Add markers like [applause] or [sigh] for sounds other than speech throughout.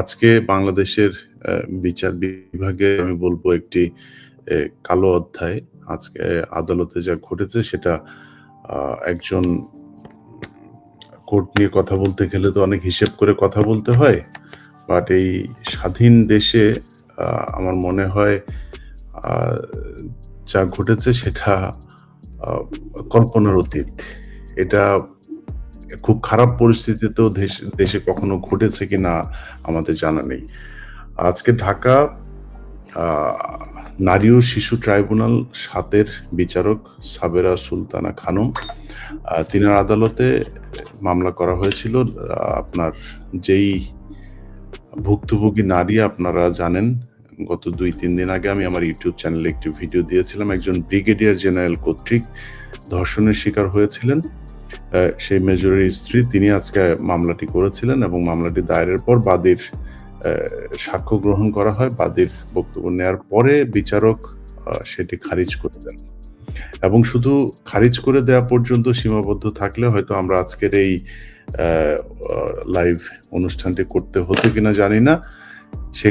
আজকে বাংলাদেশের বিচার বিভাগে আমি বলব একটি কালো অধ্যায়। আজকে আদালতে যা ঘটেছে সেটা একজন কোর্ট নিয়ে কথা বলতে গেলে তো অনেক হিসেব করে কথা বলতে হয়। বাট এই স্বাধীন দেশে আমার মনে হয় যা ঘটেছে সেটা কল্পনার অতীত। এটা খুব খারাপ পরিস্থিতিতেও দেশ, দেশে কখনো ঘটেছে কিনা আমাদের জানা নেই। আজকে ঢাকা নারী ও শিশু ট্রাইব্যুনাল সাতের বিচারক সাবেরা সুলতানা খানম তিনার আদালতে মামলা করা হয়েছিল। আপনার যেই ভুক্তভোগী নারী আপনারা জানেন, গত ২-৩ দিন আগে আমি আমার ইউটিউব চ্যানেলে একটি ভিডিও দিয়েছিলাম। একজন ব্রিগেডিয়ার জেনারেল কর্তৃক ধর্ষণের শিকার হয়েছিলেন। সেই মেজরের স্ত্রী, তিনি আজকে মামলাটি করেছিলেন এবং মামলাটি দায়েরের পর বাদীর সাক্ষ্য গ্রহণ করা হয়। বাদীর বক্তব্য নেয়ার পরে বিচারক সেটি খারিজ করে দেন। এবং শুধু খারিজ করে দেয়া পর্যন্ত সীমাবদ্ধ থাকলে হয়তো আমরা আজকের এই লাইভ অনুষ্ঠানটি করতে হতো কিনা জানি না। সে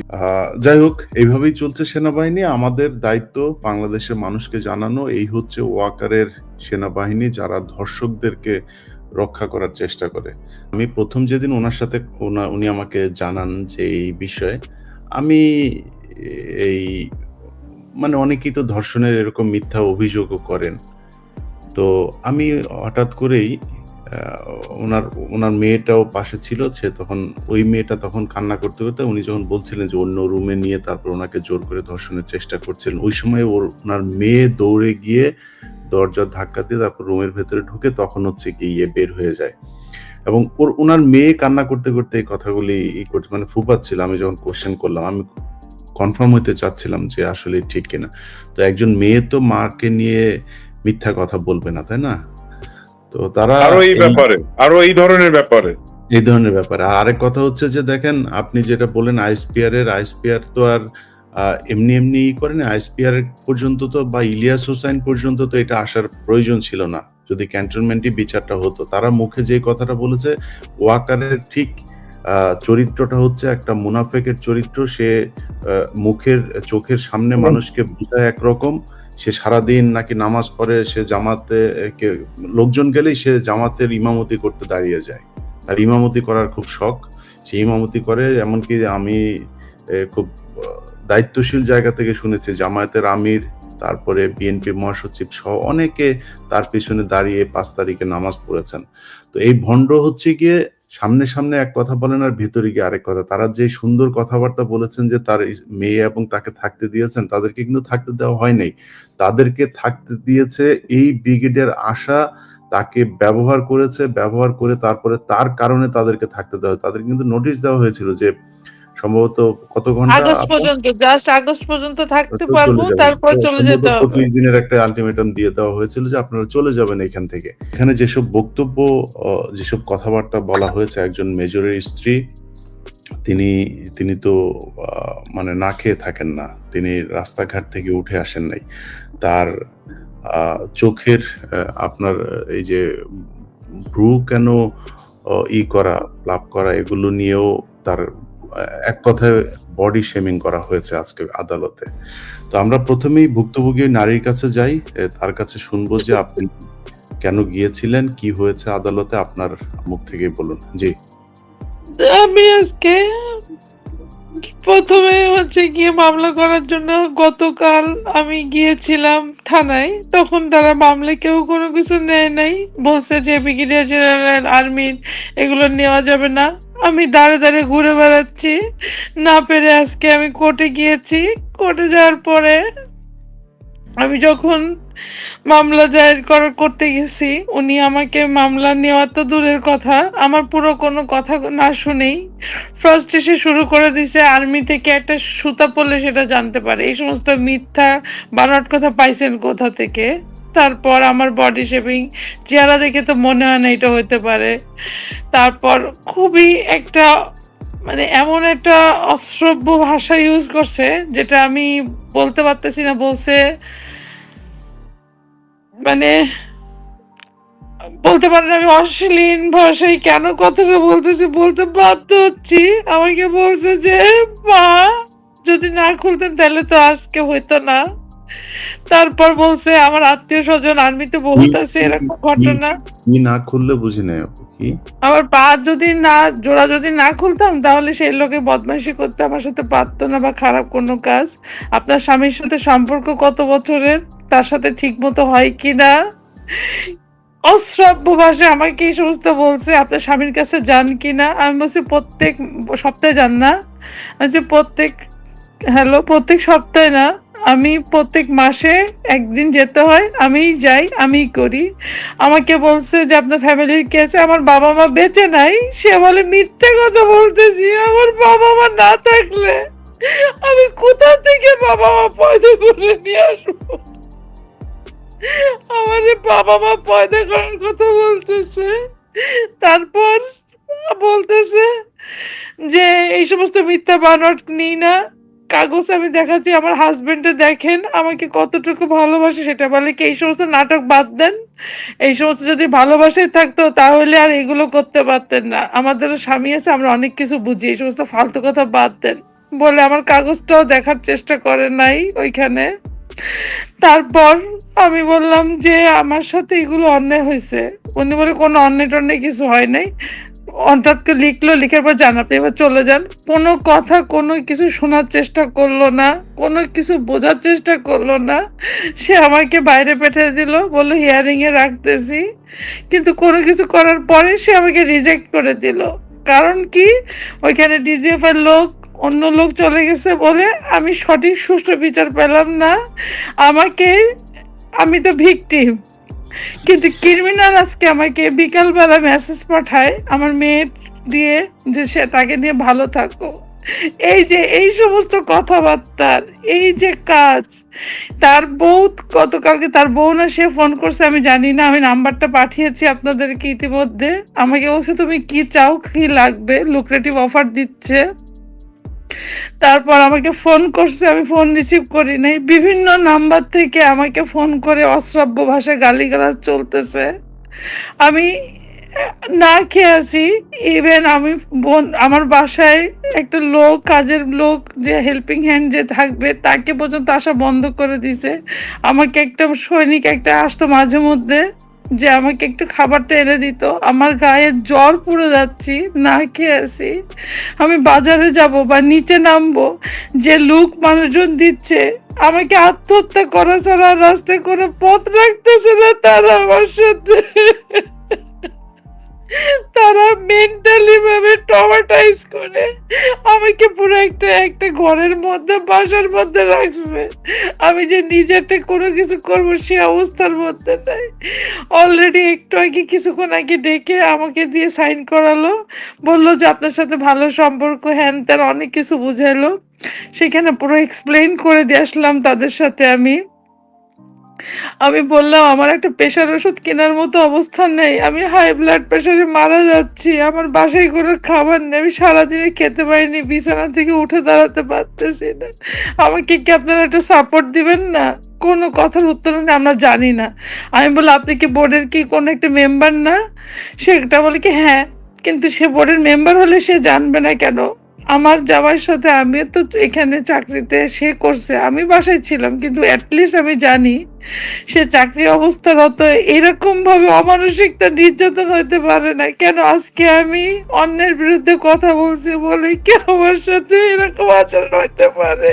যাই হোক, এইভাবেই চলছে সেনাবাহিনী। আমাদের দায়িত্ব বাংলাদেশের মানুষকে জানানো, এই হচ্ছে ওয়াকারের সেনাবাহিনী যারা ধর্ষকদেরকে রক্ষা করার চেষ্টা করে। আমি প্রথম যেদিন ওনার সাথে উনা আমাকে জানান যে এই বিষয়ে, আমি এই মানে অনেকেই তো ধর্ষণের এরকম মিথ্যা অভিযোগও করেন। তো আমি হঠাৎ করেই আ উনার উনার মেয়েটাও পাশে ছিল। সে তখন ওই মেয়েটা তখন কান্না করতে, করতে উনি যখন বলছিলেন যে অন্য রুমে নিয়ে তারপর ওনাকে জোর করে ধর্ষণের চেষ্টা করছিলেন। ওই সময় ওর ওনার মেয়ে দৌড়ে গিয়ে দরজার ধাক্কা দিয়ে তারপর রুমের ভেতরে ঢুকে তখন হচ্ছে গিয়ে ইয়ে বের হয়ে যায়। এবং ওর ওনার মেয়ে কান্না করতে, করতে এই কথাগুলি ই করছে মানে ফুপাচ্ছিল। আমি যখন কোয়েশ্চেন করলাম আমি কনফার্ম হইতে চাচ্ছিলাম যে আসলে ঠিক কিনা। তো একজন মেয়ে তো মাকে নিয়ে মিথ্যা কথা বলবে না, তাই না? তো তারা আরও এই ব্যাপারে, আরও এই ধরনের ব্যাপারে। এই ধরনের ব্যাপার। আর আরেক কথা হচ্ছে যে দেখেন আপনি যেটা বললেন আইএসপিআর এর আইএসপিআর তো আর এমনি, এমনি ই করেনি। আইএসপিআর পর্যন্ত তো বা ইলিয়াস হোসাইন পর্যন্ত তো এটা আসার প্রয়োজন ছিল না। যদি ক্যান্টনমেন্টই বিচারটা হতো। তারা মুখে যে কথাটা বলেছে ওয়াকারের ঠিক চরিত্রটা হচ্ছে একটা মুনাফেকের চরিত্র। সে মুখের চোখের সামনে মানুষকে বুঝায় একরকম। সে সারাদিন নাকি নামাজ পড়ে, সে জামাতে লোকজন গেলেই সে জামাতের ইমামতি করতে দাঁড়িয়ে যায়। তার ইমামতি করার খুব শখ। সে ইমামতি করে এমনকি আমি খুব দায়িত্বশীল জায়গা থেকে শুনেছি জামায়াতের আমির, তারপরে বিএনপির মহাসচিব সহ অনেকে তার পিছনে দাঁড়িয়ে পাঁচ তারিখে নামাজ পড়েছেন। তো এই ভণ্ড হচ্ছে গিয়ে সামনে, সামনে এক কথা বলেন আর ভেতরে গিয়ে আরেক কথা। তারা যে সুন্দর কথাবার্তা বলেছেন যে তার মেয়ে এবং তাকে থাকতে দিয়েছেন, তাদেরকে কিন্তু থাকতে দেওয়া হয় নাই। তাদেরকে থাকতে দিয়েছে এই ব্রিগেডের আশা তাকে ব্যবহার করেছে। ব্যবহার করে তারপরে তার কারণে তাদেরকে থাকতে দেওয়া তাদের কিন্তু নোটিশ দেওয়া হয়েছিল যে সম্ভবত কত ঘণ্টা আগস্ট পর্যন্ত জাস্ট আগস্ট পর্যন্ত থাকতে পারব। তারপর চলে যেতে হবে। ২৫ দিনের একটা আল্টিমেটাম দিয়ে দেওয়া হয়েছিল যে আপনারা চলে যাবেন এখান থেকে। এখানে যেসব বক্তব্য যেসব কথাবার্তা বলা হয়েছে একজন মেজরের স্ত্রী তিনি, তিনি তো মানে না খেয়ে থাকেন না। তিনি রাস্তাঘাট থেকে উঠে আসেন নাই। তার চোখের আপনার এই যে ভ্রু কেন ই করা, প্লাপ করা এগুলো নিয়েও তার এক কথায় বডি শেমিং করা হয়েছে আজকে আদালতে। তো আমরা প্রথমেই ভুক্তভোগী নারীর কাছে যাই। তার কাছে শুনব যে আপনি কেন গিয়েছিলেন? কি হয়েছে আদালতে? আপনার মুখ থেকে বলুন। জি। আমি আজকে প্রথমে হচ্ছে গিয়ে মামলা করার জন্য গতকাল আমি গিয়েছিলাম থানায়। তখন তারা মামলায় কেউ কোনো কিছু নেয় নাই। বলছে যে ব্রিগেডিয়ার জেনারেল আর্মির এগুলো নেওয়া যাবে না। আমি দাঁড়ে, দাঁড়ে ঘুরে বেড়াচ্ছি। না পেরে আজকে আমি কোর্টে গিয়েছি। কোর্টে যাওয়ার পরে আমি যখন মামলা দায়ের করা করতে গেছি, উনি আমাকে মামলা নেওয়া তো দূরের কথা, আমার পুরো কোনো কথা না শুনেই ফার্স্ট এসে শুরু করে দিছে আর্মি থেকে একটা সুতা পড়লে সেটা জানতে পারে। এই সমস্ত মিথ্যা বানোয়াট কথা পাইছেন কোথা থেকে? তারপর আমার বডি শেমিং চেহারা দেখে তো মনে হয় না এটা হইতে পারে। তারপর খুবই একটা মানে এমন একটা অশ্রব্য ভাষা ইউজ করছে, যেটা আমি বলতে পারতেছি না। বলছে মানে বলতে পারেন আমি অশ্লীল ভাষায় কেন কথাটা বলতেছি, বলতে বাধ্য হচ্ছি আমাকে বলছে যে, মা, যদি না খুলতেন তাহলে তো আজকে হইতো না তারপর বলছে আমার আত্মীয় স্বজন আর্মিতে বহুত আছে এরকম ঘটনা। কি না খুললে বুঝি আপু কি? আমার পা যদি না জোড়া যদি না খুলতাম তাহলে সেই লোকে বদমাইশি করতে আমার সাথে পারতো না বা খারাপ কোনো কাজ। আপনার স্বামীর সাথে সম্পর্ক কত বছরের? তার সাথে ঠিক মতো হয় কি না? অশ্রাব্য ভাষায় আমাকে এই সমস্ত বলছে? আপনার স্বামীর কাছে যান কি না? আমি বলছি প্রত্যেক সপ্তাহে যান না। আমি প্রত্যেক হ্যালো প্রত্যেক সপ্তাহে না। আমি প্রত্যেক মাসে একদিন যেতে হয়, আমিই যাই, আমিই করি। আমাকে বলছে যে, আপনার ফ্যামিলির কে আছে আমার বাবা মা বেঁচে নাই? সে বলে, মিথ্যে কথা বলতেছি, আমার বাবা মা না থাকলে আমি কোথা থেকে বাবা মা পয়দা করে নিয়ে আসব? আমার বাবা মা পয়দা করার কথা বলতেছে, তারপর বলতেছে যে, এই সমস্ত মিথ্যা বানট নিই না কাগজ আমি দেখাচ্ছি, আমার হাজবেন্ডে দেখেন, আমাকে কতটুকু ভালোবাসে সেটা বলে কি, এই সমস্ত নাটক বাদ দেন, এই সমস্ত যদি ভালোবাসাই থাকতো তাহলে আর এগুলো করতে পারতেন না। আমাদেরও স্বামী আছে, আমরা অনেক কিছু বুঝি, এই সমস্ত ফালতু কথা বাদ দেন। বলে আমার কাগজটাও দেখার চেষ্টা করে নাই ওইখানে। তারপর আমি বললাম যে, আমার সাথে এগুলো অন্যায় হয়েছে। উনি বলে, কোনো অন্যায় টন্যায় কিছু হয় নাই। হঠাৎ করে লিখলো, লিখার পর আপনি এবার চলে যান। কোনো কথা, কোনো কিছু শোনার চেষ্টা করল না, কোনো কিছু বোঝার চেষ্টা করল না। সে আমাকে বাইরে পাঠিয়ে দিল, বলল হিয়ারিংয়ে রাখতেছি। কিন্তু কোনো কিছু করার পরে সে আমাকে রিজেক্ট করে দিল। কারণ কি? ওইখানে ডিজিএফ এর লোক, অন্য লোক চলে গেছে বলে আমি সঠিক সুষ্ঠু বিচার পেলাম না। আমাকে, আমি তো ভিকটিম। কিন্তু ক্রিমিনাল আজকে আমাকে বিকালবেলা মেসেজ পাঠায়, আমার মেয়ে দিয়ে যে সে তাকে নিয়ে ভালো থাকো। এই যে, এই সমস্ত কথাবার্তার, এই যে কাজ, তার বউ গতকালকে, তার বউ না সে ফোন করছে, আমি জানি না, আমি নাম্বারটা পাঠিয়েছি আপনাদেরকে ইতিমধ্যে। আমাকে বলছে, তুমি কি চাও? কি লাগবে? লুক্রেটিভ অফার দিচ্ছে। তারপর আমাকে ফোন করছে, আমি ফোন রিসিভ করি নাই। বিভিন্ন নাম্বার থেকে আমাকে ফোন করে অশ্রাব্য ভাষায় গালিগালাজ চলতেছে। আমি না খেয়ে আছি। ইভেন আমি বোন, আমার বাসায় একটা লোক, কাজের লোক যে হেল্পিং হ্যান্ড যে থাকবে, তাকে পর্যন্ত আসা বন্ধ করে দিছে। আমাকে একটা সৈনিক, একটা আসতো মাঝে মধ্যে। যে আমাকে একটু খাবারটা এনে দিত। আমার গায়ে জ্বর পুড়ে যাচ্ছি, না খেয়ে আসি। আমি বাজারে যাব বা নিচে নামবো, যে লুক মানুষজন দিচ্ছে, আমাকে আত্মহত্যা করা ছাড়া রাস্তায় কোনো পথ রাখতেছে না তারা আমার সাথে। তারা মেন্টালি ভাবে টমাটাইজ করে। আমাকে পুরো একটা একটা ঘরের মধ্যে, বাসার মধ্যে রাখছে। আমি যে নিজেরটা কোনো কিছু করব সে অবস্থার মধ্যে নাই। অলরেডি একটু আগে কিছুক্ষণ আগে ডেকে আমাকে দিয়ে সাইন করালো। বলল যে আপনার সাথে ভালো সম্পর্ক, হ্যান ত্যান অনেক কিছু বুঝাইলো সেখানে পুরো এক্সপ্লেন করে দিয়ে আসলাম তাদের সাথে আমি। আমি বললাম, আমার একটা প্রেশার ওষুধ কেনার মতো অবস্থান নেই। আমি হাই ব্লাড প্রেশারে মারা যাচ্ছি। আমার বাসায় কোনো খাবার নেই। আমি সারাদিনে খেতে পারিনি। বিছানা থেকে উঠে দাঁড়াতে পারতেছি না। আমাকে কি আপনারা একটু সাপোর্ট দিবেন না? কোনো কথার উত্তর নেই আমরা জানি না। আমি বলি আপনি কি বোর্ডের কি কোনো একটা মেম্বার না? সেটা বলে কি হ্যাঁ। কিন্তু সে বোর্ডের মেম্বার হলে সে জানবে না কেন? আমার যাওয়ার সাথে আমি তো এখানে চাকরিতে, সে করছে। আমি বাসায় ছিলাম, কিন্তু অ্যাটলিস্ট আমি জানি সে চাকরি অবস্থারত এরকম ভাবে অমানসিকতা নির্যাতন হতে পারে না। কেন আজকে আমি অন্যের বিরুদ্ধে কথা বলছি বলে কি আমার সাথে এরকম আচরণ হতে পারে?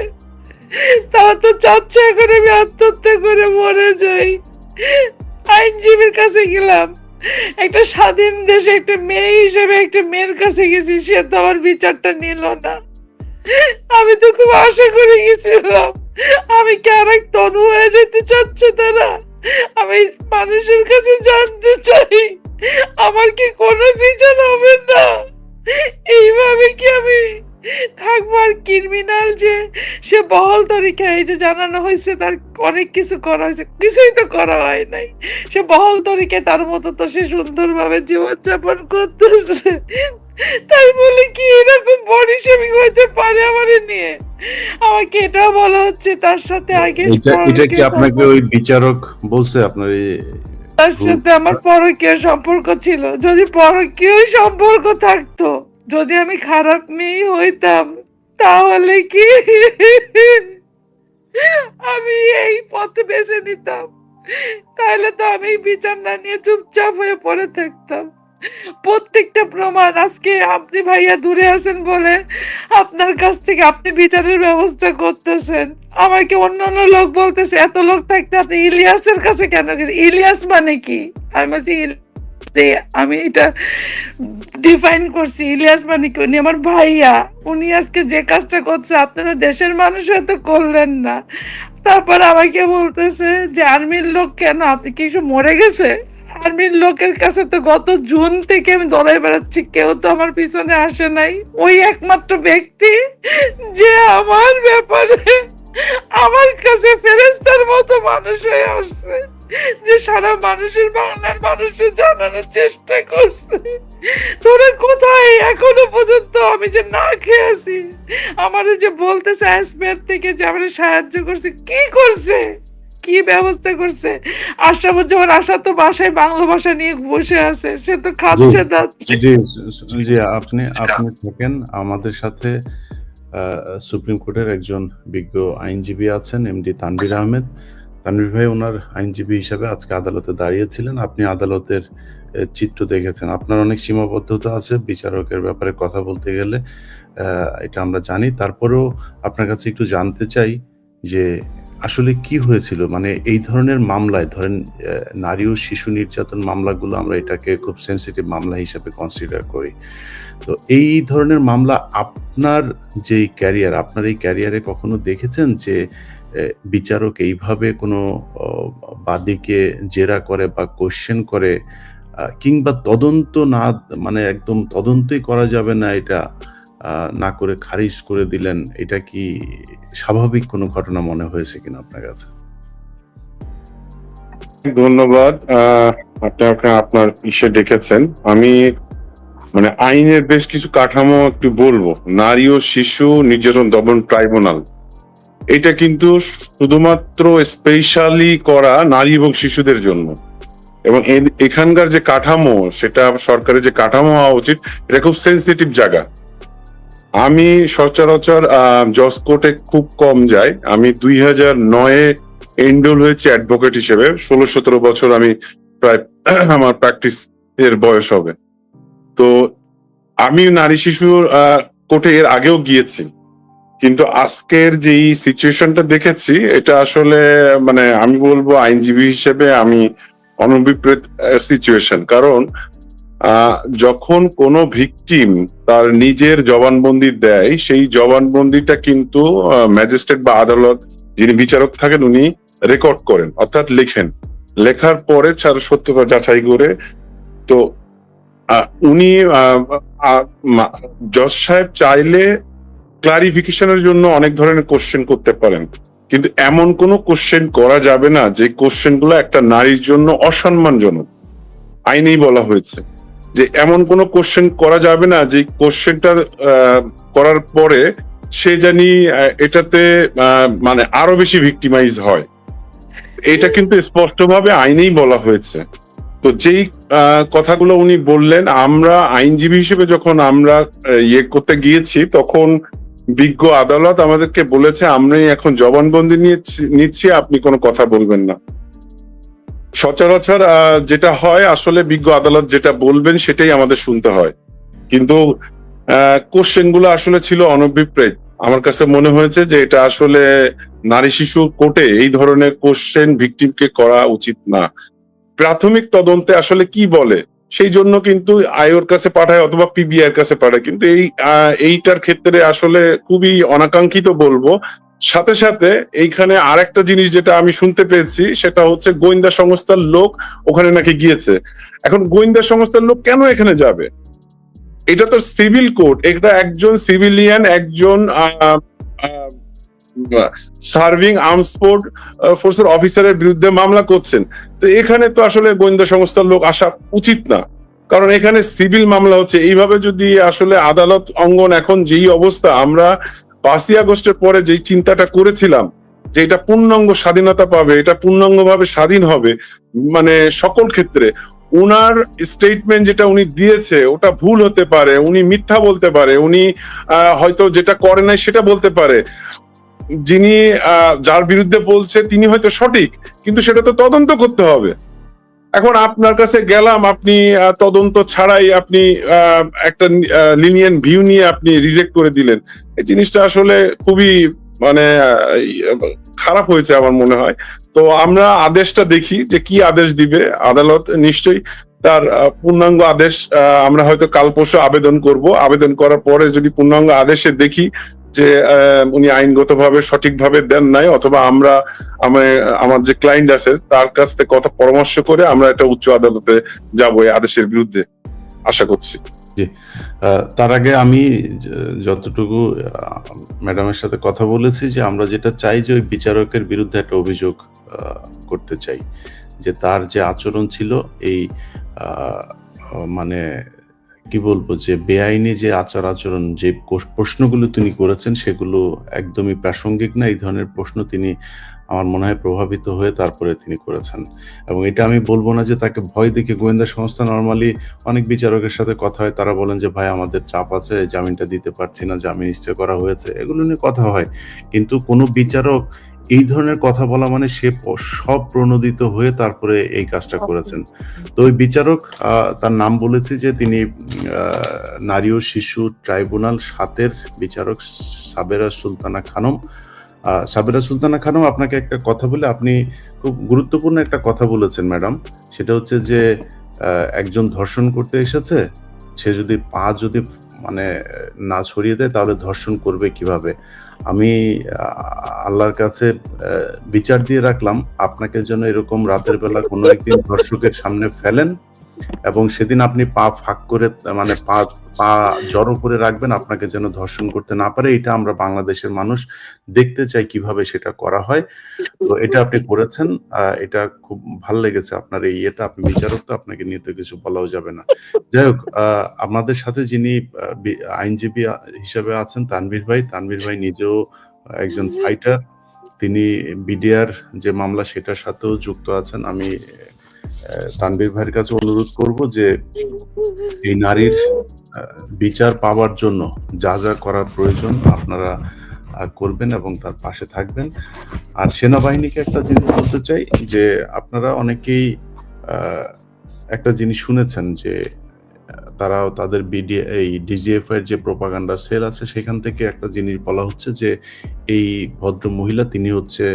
তারা তো চাচ্ছে এখন আমি আত্মহত্যা করে মরে যাই। আইনজীবীর কাছে গেলাম। একটা স্বাধীন দেশে একটা মেয়ে হিসেবে একটা মেয়ের কাছে গেছি, সে তো আমার বিচারটা নিল না। আমি তো খুব আশা করে গেছিলাম, আমি কি আর এক তনু হয়ে যেতে চাচ্ছে তারা? আমি মানুষের কাছে জানতে চাই, আমার কি কোনো বিচার হবে না? এইভাবে কি আমি থাকব আর ক্রিমিনাল যে সে বহল তরিকায় যে জানানো হয়েছে তার অনেক কিছু করা হয়েছে। কিছুই তো করা হয় নাই। সে বহল তরিকায় তার মতো তো সে সুন্দরভাবে জীবনযাপন করতেছে। তাই বলে কি এরকম বডিশেমিং হইতে পারে আমারে নিয়ে। আমাকে এটাও বলা হচ্ছে তার সাথে আগে এটা এটা কি আপনাকে ওই বিচারক বলছে আপনার এই তার সাথে আমার পরকীয় সম্পর্ক ছিল। যদি পরকীয় সম্পর্ক থাকতো যদি আমি খারাপ মেয়ে হইতাম, তাহলে কি? আমি এই পথে বেছে নিতাম। তাহলে তো আমি বিচার না নিয়ে চুপচাপ হয়ে পড়ে থাকতাম। প্রত্যেকটা প্রমাণ আজকে আপনি ভাইয়া দূরে আছেন বলে আপনার কাছ থেকে আপনি বিচারের ব্যবস্থা করতেছেন। আমাকে অন্য অন্য লোক বলতেছে, এত লোক থাকতে আপনি ইলিয়াসের কাছে কেন ইলিয়াস মানে কি? আমি বলছি যে আমি এটা ডিফাইন করছি। ইলিয়াস মানে কি উনি আমার ভাইয়া। উনি আজকে যে কাজটা করছে, আপনারা দেশের মানুষ হয়তো করলেন না। তারপর আমাকে বলতেছে যে, আর্মির লোক কেন? আপনি কি মরে গেছে? আর্মির লোকের কাছে তো গত জুন থেকে আমি দৌড়াই বেড়াচ্ছি, কেউ তো আমার পিছনে আসে নাই। ওই একমাত্র ব্যক্তি যে আমার ব্যাপারে আমার কাছে ফেরেস্তার মতো মানুষ হয়ে আসছে। যে সারা মানুষের বাংলার মানুষের জানানোর চেষ্টা করছে। তোরা কোথায়? এখনও পর্যন্ত আমি যে না খেয়ে আছি আমার যে বলতেছে আসমের থেকে যে আমার সাহায্য করছে কি করছে? কি ব্যবস্থা করছে? আশাবুজ্জামান আশা তো বাসায় বাংলা ভাষা নিয়ে বসে আছে সে তো খাচ্ছে না জি জি আপনি আপনি থাকেন। আমাদের সাথে সুপ্রিম কোর্টের একজন বিজ্ঞ আইনজীবী আছেন এমডি তানভীর আহমেদ। তানভীর ভাই ওনার আইনজীবী হিসাবে আজকে আদালতে দাঁড়িয়েছিলেন। আপনি আদালতের চিত্র দেখেছেন। আপনার অনেক সীমাবদ্ধতা আছে বিচারকের ব্যাপারে কথা বলতে গেলে। এটা আমরা জানি। তারপরেও আপনার কাছে একটু জানতে চাই যে আসলে কি হয়েছিল? মানে এই ধরনের মামলায়, ধরেন নারী ও শিশু নির্যাতন মামলাগুলো আমরা এটাকে খুব সেন্সিটিভ মামলা হিসাবে কনসিডার করি। তো এই ধরনের মামলা আপনার যেই ক্যারিয়ার আপনার এই ক্যারিয়ারে কখনো দেখেছেন যে বিচারক এইভাবে কোনো বাদীকে জেরা করে বা কোশ্চেন করে কিংবা তদন্ত না মানে একদম তদন্তই করা যাবে না এটা না করে খারিজ করে দিলেন এটা কি স্বাভাবিক কোনো ঘটনা মনে হয়েছে কিনা আপনার কাছে? ধন্যবাদ আহ, আপনি আপনি- আপনার ইসে ডেকেছেন আমি মানে আইনের বেশ কিছু কাঠামো একটু বলব। নারী ও শিশু নির্যাতন দমন ট্রাইব্যুনাল। এটা কিন্তু শুধুমাত্র স্পেশালি করা নারী এবং শিশুদের জন্য। এবং এখানকার যে কাঠামো, সেটা সরকারের যে কাঠামো হওয়া উচিত, এটা খুব সেন্সিটিভ জায়গা। আমি সচরাচর কোর্টে খুব কম যাই। আমি দুই হাজার নয়ে এন্ডোল হয়েছে অ্যাডভোকেট হিসেবে। ষোলো সতেরো বছর আমি প্রায় [clears throat] আমার প্র্যাকটিস এর বয়স হবে। তো আমি নারী শিশুর কোর্টে এর আগেও গিয়েছি। কিন্তু আজকের যেই সিচুয়েশনটা দেখেছি, এটা আসলে মানে আমি বলব আইনজীবী হিসেবে আমি অনভিপ্রেত সিচুয়েশন কারণ যখন কোনো ভিকটিম তার নিজের জবানবন্দি দেয়, সেই জবানবন্দিটা কিন্তু ম্যাজিস্ট্রেট বা আদালত যিনি বিচারক থাকেন উনি রেকর্ড করেন, অর্থাৎ লেখেন। লেখার পরে তার সত্যতা যাচাই করে, তো উনি জজ সাহেব চাইলে ক্লারিফিকেশনের জন্য অনেক ধরনের কোশ্চেন করতে পারেন। কিন্তু এমন কোনো কোশ্চেন করা যাবে না যে কোশ্চেনগুলো একটা নারীর জন্য অসম্মানজনক। আইনেই বলা হয়েছে যে এমন কোনো কোশ্চেন করা যাবে না যে কোশ্চেনটা করার পরে সে জানি এটাতে মানে আরও বেশি ভিক্টিমাইজ হয়। এটা কিন্তু স্পষ্টভাবে আইনেই বলা হয়েছে। তো যেই কথাগুলো উনি বললেন, আমরা আইনজীবী হিসেবে যখন আমরা ইয়ে করতে গিয়েছি, তখন বিজ্ঞ আদালত আমাদেরকে বলেছে আমরা এখন জবানবন্দি নিচ্ছি, আপনি কোনো কথা বলবেন না। সচরাচর যেটা হয়, আসলে বিজ্ঞ আদালত যেটা বলবেন, সেটাই আমাদের শুনতে হয়। কিন্তু কোশ্চেনগুলো আসলে ছিল অনভিপ্রেত। আমার কাছে মনে হয়েছে যে, এটা আসলে নারী শিশু কোর্টে এই ধরনের কোশ্চেন ভিকটিমকে করা উচিত না। প্রাথমিক তদন্তে আসলে কি বলে? সেই জন্য কিন্তু আয়োর কাছে পাঠায় অথবা পিবিআই এর কাছে পাঠায়। কিন্তু এই এইটার ক্ষেত্রে আসলে খুবই অনাকাঙ্ক্ষিত বলব। সাথে সাথে এইখানে আরেকটা জিনিস যেটা আমি শুনতে পেয়েছি, সেটা হচ্ছে গোয়েন্দা সংস্থার লোক ওখানে নাকি গিয়েছে। এখন গোয়েন্দা সংস্থার লোক কেন এখানে যাবে? এটা তো সিভিল কোর্ট, এটা একজন সিভিলিয়ান, একজন সার্ভিং আর্মস ফোর্স ফোর্সের অফিসারের বিরুদ্ধে মামলা করছেন। তো এখানে তো আসলে গোয়েন্দা সংস্থার লোক আসা উচিত না। কারণ এখানে সিভিল মামলা হচ্ছে। এইভাবে যদি আসলে আদালত অঙ্গন এখন যেই অবস্থা, আমরা পাঁচই আগস্টের পরে যেই চিন্তাটা করেছিলাম, যে এটা পূর্ণাঙ্গ স্বাধীনতা পাবে, এটা পূর্ণাঙ্গভাবে স্বাধীন হবে মানে সকল ক্ষেত্রে উনার স্টেটমেন্ট যেটা উনি দিয়েছে, ওটা ভুল হতে পারে, উনি মিথ্যা বলতে পারে, উনি হয়তো যেটা করে নাই সেটা বলতে পারে। যিনি যার বিরুদ্ধে বলছে তিনি হয়তো সঠিক, কিন্তু সেটা তো তদন্ত করতে হবে। এখন আপনার কাছে গেলাম, আপনি তদন্ত ছাড়াই আপনি একটা লিনিয়ান ভিউ নিয়ে আপনি রিজেক্ট করে দিলেন। এই জিনিসটা আসলে খুবই মানে খারাপ হয়েছে আমার মনে হয়। তো আমরা আদেশটা দেখি যে কি আদেশ দিবে। আদালত নিশ্চয়ই তার পূর্ণাঙ্গ আদেশ আমরা হয়তো কাল পরশু আবেদন করব। আবেদন করার পরে যদি পূর্ণাঙ্গ আদেশে দেখি যে উনি আইনগতভাবে সঠিকভাবে দেন নাই অথবা আমরা আমার যে ক্লায়েন্ট আছে তার কাছ থেকে কথা পরামর্শ করে আমরা একটা উচ্চ আদালতে যাব এই আদেশের বিরুদ্ধে। আশা করছি। আহ, তার আগে আমি যতটুকু ম্যাডামের সাথে কথা বলেছি যে আমরা যেটা চাই যে ওই বিচারকের বিরুদ্ধে একটা অভিযোগ করতে চাই। যে তার যে আচরণ ছিল এই মানে কি বলব যে বেআইনি যে আচার আচরণ, যে প্রশ্নগুলো তিনি করেছেন সেগুলো একদমই প্রাসঙ্গিক না। এই ধরনের প্রশ্ন তিনি আমার মনে হয় প্রভাবিত হয়ে তারপরে তিনি করেছেন। এবং এটা আমি বলব না যে তাকে ভয় দেখে গোয়েন্দা সংস্থা নর্মালি অনেক বিচারকের সাথে কথা হয়। তারা বলেন যে, ভাই, আমাদের চাপ আছে, জামিনটা দিতে পারছি না, জামিন স্টে করা হয়েছে। এগুলো নিয়ে কথা হয়। কিন্তু কোনো বিচারক এই ধরনের কথা বলা মানে সে সব প্রণোদিত হয়ে তারপরে এই কাজটা করেছেন। তো ওই বিচারক তার নাম বলেছি যে তিনি নারী ও শিশু ট্রাইব্যুনাল সাতের বিচারক সাবেরা সুলতানা খানম। সাবেরা সুলতানা খানম আপনাকে একটা কথা বলে আপনি খুব গুরুত্বপূর্ণ একটা কথা বলেছেন ম্যাডাম। সেটা হচ্ছে যে একজন ধর্ষণ করতে এসেছে সে যদি পা যদি মানে না ছড়িয়ে দেয়, তাহলে ধর্ষণ করবে কীভাবে? আমি আল্লাহর কাছে বিচার দিয়ে রাখলাম, আপনাকে যেন এরকম রাতের বেলা কোনো একদিন ধর্ষকের সামনে ফেলেন। এবং সেদিন আপনি পা ফাঁক করে মানে পা পা জড়ো করে রাখবেন আপনাকে যেন ধর্ষণ করতে না পারে। এটা আমরা বাংলাদেশের মানুষ দেখতে চাই কীভাবে সেটা করা হয়। তো এটা আপনি করেছেন। এটা খুব ভালো লেগেছে আপনার এই ইয়েটা। আপনি বিচারক তো আপনাকে নিয়ে তো কিছু বলাও যাবে না। যাই হোক আমাদের সাথে যিনি আইনজীবী হিসেবে আছেন তানভীর ভাই। তানভীর ভাই নিজেও একজন ফাইটার। তিনি বিডিআর যে মামলা সেটার সাথেও যুক্ত আছেন। আমি আহ, তানভীর ভাইয়ের কাছে অনুরোধ করব যে এই নারীর বিচার পাওয়ার জন্য যা যা করার প্রয়োজন আপনারা করবেন এবং তার পাশে থাকবেন। আর সেনাবাহিনীকে একটা জিনিস বলতে চাই যে আপনারা অনেকেই একটা জিনিস শুনেছেন যে তারা তাদের বিডি এই ডিজিএফ এর যে প্রোপাগান্ডা সেল আছে সেখান থেকে একটা জিনিস বলা হচ্ছে যে এই ভদ্র মহিলা তিনি হচ্ছে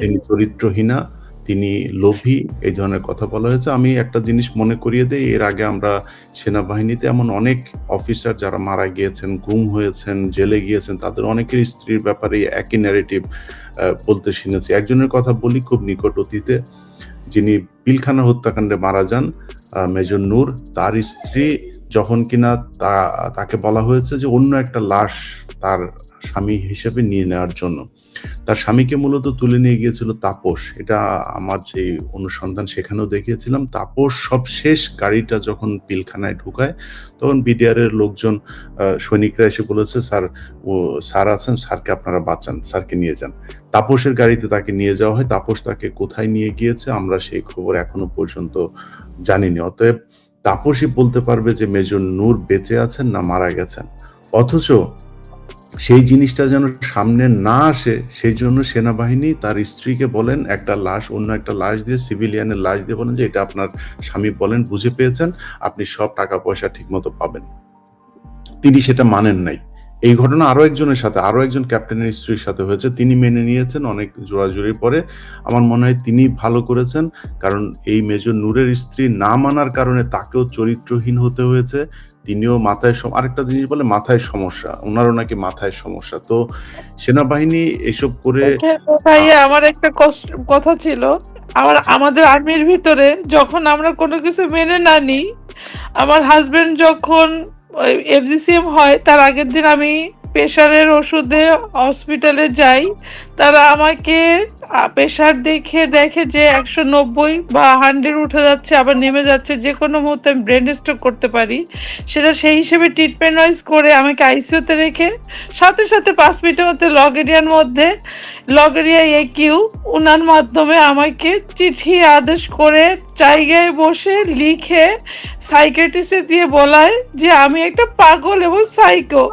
তিনি চরিত্রহীনা। তিনি লোভী, এই ধরনের কথা বলা হয়েছে। আমি একটা জিনিস মনে করিয়ে দেই, এর আগে আমরা সেনাবাহিনীতে এমন অনেক অফিসার যারা মারা গিয়েছেন, গুম হয়েছেন, জেলে গিয়েছেন, তাদের অনেকের স্ত্রীর ব্যাপারে একই ন্যারেটিভ বলতে শুনেছি। একজনের কথা বলি খুব নিকট অতীতে। যিনি পিলখানা হত্যাকাণ্ডে মারা যান মেজর নূর, তার স্ত্রী যখন কিনা তাকে বলা হয়েছে যে অন্য একটা লাশ তার স্বামী হিসেবে নিয়ে নেওয়ার জন্য। তার স্বামীকে মূলত তুলে নিয়ে গিয়েছিল তাপস। এটা আমার যে অনুসন্ধান সেখানেও দেখিয়েছিলাম। তাপস সব শেষ গাড়িটা যখন পিলখানায় ঢুকায়, তখন বিডিআর এর লোকজন সৈনিকরা এসে বলেছে, স্যার, ও, স্যার আছেন, স্যারকে আপনারা বাঁচান, স্যারকে নিয়ে যান। তাপসের গাড়িতে তাকে নিয়ে যাওয়া হয়। তাপস তাকে কোথায় নিয়ে গিয়েছে আমরা সেই খবর এখনও পর্যন্ত জানিনি। অতএব তাপসই বলতে পারবে যে মেজর নূর বেঁচে আছেন না মারা গেছেন। অথচ সেই জিনিসটা যেন সামনে না আসে, সেই জন্য সেনাবাহিনী তার স্ত্রীকে বলেন, একটা লাশ, অন্য একটা লাশ দিয়ে, সিভিলিয়ানের লাশ দিয়ে বলেন যে, এটা আপনার স্বামী বলেন, বুঝে পেয়েছেন, আপনি সব টাকা পয়সা ঠিকমতো পাবেন। তিনি সেটা মানেন নাই। এই ঘটনা আরও একজনের সাথে আরও একজন ক্যাপ্টেনের স্ত্রীর সাথে হয়েছে। তিনি মেনে নিয়েছেন অনেক জোরাজুরির পরে। আমার মনে হয় তিনি ভালো করেছেন, কারণ এই মেজর নূরের স্ত্রী না মানার কারণে তাকেও চরিত্রহীন হতে হয়েছে। তিনিও মাথায় আরেকটা জিনিস বলে মাথায় সমস্যা ওনারও নাকি মাথায় সমস্যা। তো সেনাবাহিনী এসব করে আমার একটা কষ্ট কথা ছিল আমার আমাদের আর্মির ভিতরে যখন আমরা কোনো কিছু মেনে না নিই আমার হাজবেন্ড যখন এফজিসিএম হয় তার আগের দিন আমি প্রেশারের ওষুধে হসপিটালে যাই, তারা আমাকে প্রেশার দেখে দেখে যে একশো নব্বই বা হান্ড্রেড উঠে যাচ্ছে, আবার নেমে যাচ্ছে, যে কোনো মুহূর্তে আমি ব্রেন স্ট্রোক করতে পারি। সেটা সেই হিসেবে ট্রিটমেন্ট ওয়াইজ করে আমাকে আইসিইউতে রেখে, সাথে সাথে পাঁচ মিনিটের মধ্যে লগেরিয়ার মধ্যে, লগেরিয়া এ কিউ ওনার মাধ্যমে আমাকে চিঠি আদেশ করে জায়গায় বসে লিখে সাইকেটিসে দিয়ে বলায় যে আমি একটা পাগল এবং সাইকো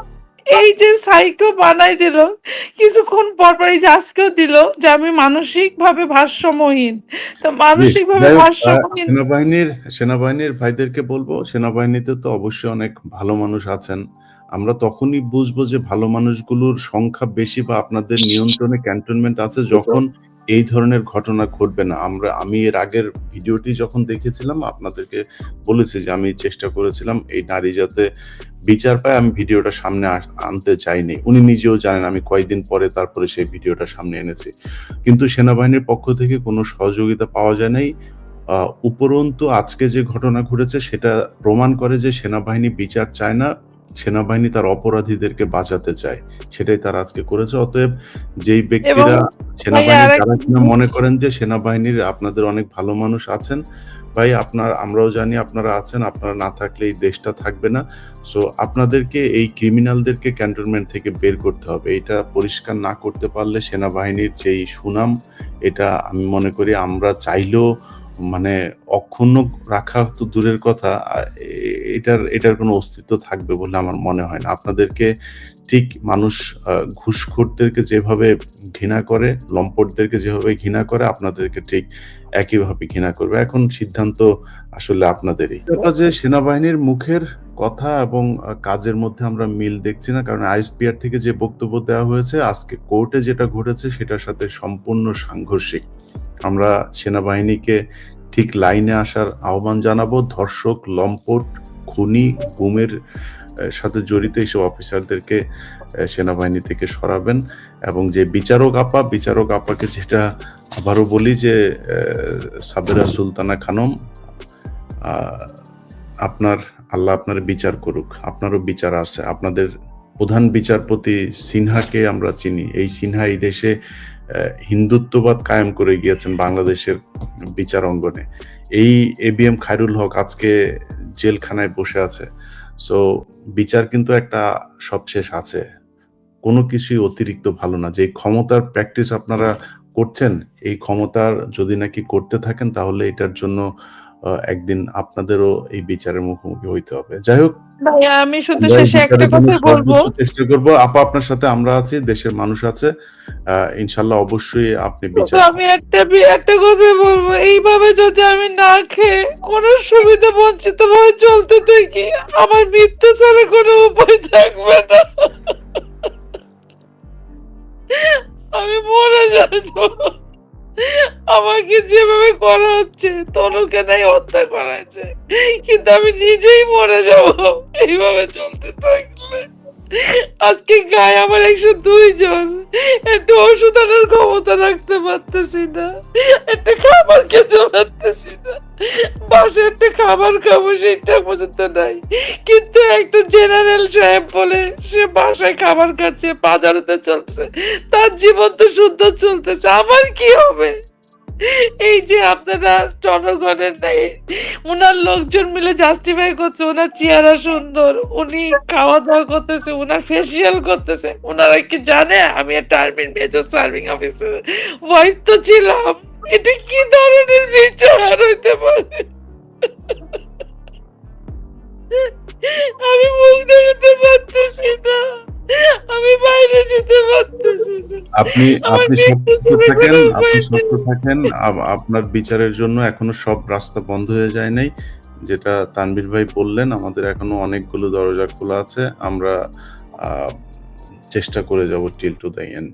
এই যে সাইকো বানাই দিল কিছুক্ষণ পর পর এই যে আজকেও দিল যে আমি মানসিক ভাবে ভারসাম্যহীন। তো মানসিক ভাবে ভারসাম্যহীন সেনাবাহিনীর সেনাবাহিনীর ভাইদেরকে বলব সেনাবাহিনীতে তো অবশ্যই অনেক ভালো মানুষ আছেন। আমরা তখনই বুঝব যে ভালো মানুষগুলোর সংখ্যা বেশি বা আপনাদের নিয়ন্ত্রণে ক্যান্টনমেন্ট আছে যখন এই ধরনের ঘটনা ঘটবে না। আমরা, আমি এর আগের ভিডিওটি যখন দেখেছিলাম, আপনাদেরকে বলেছি যে আমি চেষ্টা করেছিলাম এই নারী যাতে বিচার পায়, আমি ভিডিওটা সামনে আনতে চাইনি। উনি নিজেও জানেন, আমি কয়েকদিন পরে তারপরে সেই ভিডিওটা সামনে এনেছি। কিন্তু সেনাবাহিনীর পক্ষ থেকে কোনো সহযোগিতা পাওয়া যায় নাই। উপরন্তু আজকে যে ঘটনা ঘটেছে, সেটা প্রমাণ করে যে সেনাবাহিনী বিচার চায় না সেনাবাহিনী তার অপরাধীদেরকে বাঁচাতে চায়। সেটাই তারা আজকে করেছে। অতএব যেই ব্যক্তিরা সেনাবাহিনী যারা কিনা মনে করেন যে সেনাবাহিনীর আপনাদের অনেক ভালো মানুষ আছেন ভাই আপনার আমরাও জানি আপনারা আছেন আপনারা না থাকলে এই দেশটা থাকবে না। সো আপনাদেরকে এই ক্রিমিনালদেরকে ক্যান্টনমেন্ট থেকে বের করতে হবে। এটা পরিষ্কার না করতে পারলে সেনাবাহিনীর যেই সুনাম এটা আমি মনে করি আমরা চাইলেও মানে অক্ষুণ্ণ রাখা তো দূরের কথা এটার এটার কোনো অস্তিত্ব থাকবে বলে আমার মনে হয় না। আপনাদেরকে ঠিক মানুষ ঘুষখোরদেরকে যেভাবে ঘৃণা করে, লম্পটদেরকে যেভাবে ঘৃণা করে, আপনাদেরকে ঠিক একইভাবে ঘৃণা করবে। এখন সিদ্ধান্ত আসলে আপনাদেরই। যে সেনাবাহিনীর মুখের কথা এবং কাজের মধ্যে আমরা মিল দেখছি না, কারণ আইএসপিআর থেকে যে বক্তব্য দেওয়া হয়েছে, আজকে কোর্টে যেটা ঘটেছে, সেটার সাথে সম্পূর্ণ সাংঘর্ষিক। আমরা সেনাবাহিনীকে ঠিক লাইনে আসার আহ্বান জানাব, ধর্ষক, লম্পট, খুনি, গুমের সাথে জড়িত এইসব অফিসারদেরকে সেনাবাহিনী থেকে সরাবেন এবং যে বিচারক আপা, বিচারক আপাকে যেটা আবারও বলি যে সাবেরা সুলতানা খানম আপনার, আল্লাহ আপনার বিচার করুক, আপনারও বিচার আছে, আপনাদের প্রধান বিচারপতি সিনহাকে আমরা চিনি, এই সিনহা এই দেশে হিন্দুত্ববাদ কায়েম করে গিয়েছেন বাংলাদেশের বিচার অঙ্গনে, এই এবিএম খায়রুল হক আজকে জেলখানায় বসে আছে সো বিচার কিন্তু একটা সবশেষ আছে। কোনো কিছুই অতিরিক্ত ভালো না। যে ক্ষমতার প্র্যাকটিস আপনারা করছেন, এই ক্ষমতার যদি নাকি করতে থাকেন, তাহলে এটার জন্য একদিন আপনাদেরও এই বিচারের মুখোমুখি হইতে হবে। যাই হোক আমি শুধু শেষে একটা কথা বলব। চেষ্টা করব। আপা আপনার সাথে আমরা আছি দেশের মানুষ আছে। আহ, ইনশাল্লাহ অবশ্যই আপনি বিচার আমি একটা একটা কথা বলব। এইভাবে যদি আমি না খেয়ে কোনো সুবিধা বঞ্চিত ভাবে চলতে থাকি আমার মৃত্যু ছাড়া কোনো উপায় থাকবে না। আমি মরে যাব। আমাকে যেভাবে করা হচ্ছে, তনুকে নাই হত্যা করা হয়েছে। কিন্তু আমি নিজেই মরে যাব। এইভাবে চলতে থাকলে। আজকে গায়ে আমার একশো দুই জন। একটা ওষুধ আনার ক্ষমতা রাখতে পারতেছি না। একটা খাবার খেতে পারতেছি না। বাসে একটা খাবার খাব সেটা পর্যন্ত নাই। কিন্তু একটা জেনারেল সাহেব বলে, সে বাসায় খাবার খাচ্ছে, বাজারেতে চলছে। তার জীবন তো সুন্দর চলতেছে। আমার কি হবে? এই যে আপনারা জনগণের নাই ওনার লোকজন মিলে জাস্টিফাই করছে ওনার চেহারা সুন্দর, উনি খাওয়া দাওয়া করতেছে ওনার ফেসিয়াল করতেছে। ওনারা কি জানে? আমি আর্মির মেজর সার্ভিং অফিসার ওয়াইফ তো ছিলাম। এটা কি ধরনের বিচার হইতে পারে? আমি মুখ দেখাতে পারতেছি না। আমি বাইরে যেতে পারতেছি আপনি আপনি সুস্থ থাকেন আপনি সুস্থ থাকেন। আপনার বিচারের জন্য এখনও সব রাস্তা বন্ধ হয়ে যায় নাই। যেটা তানভীর ভাই বললেন আমাদের এখনও অনেকগুলো দরজা খোলা আছে। আমরা চেষ্টা করে যাব টিল টু দ্য এন্ড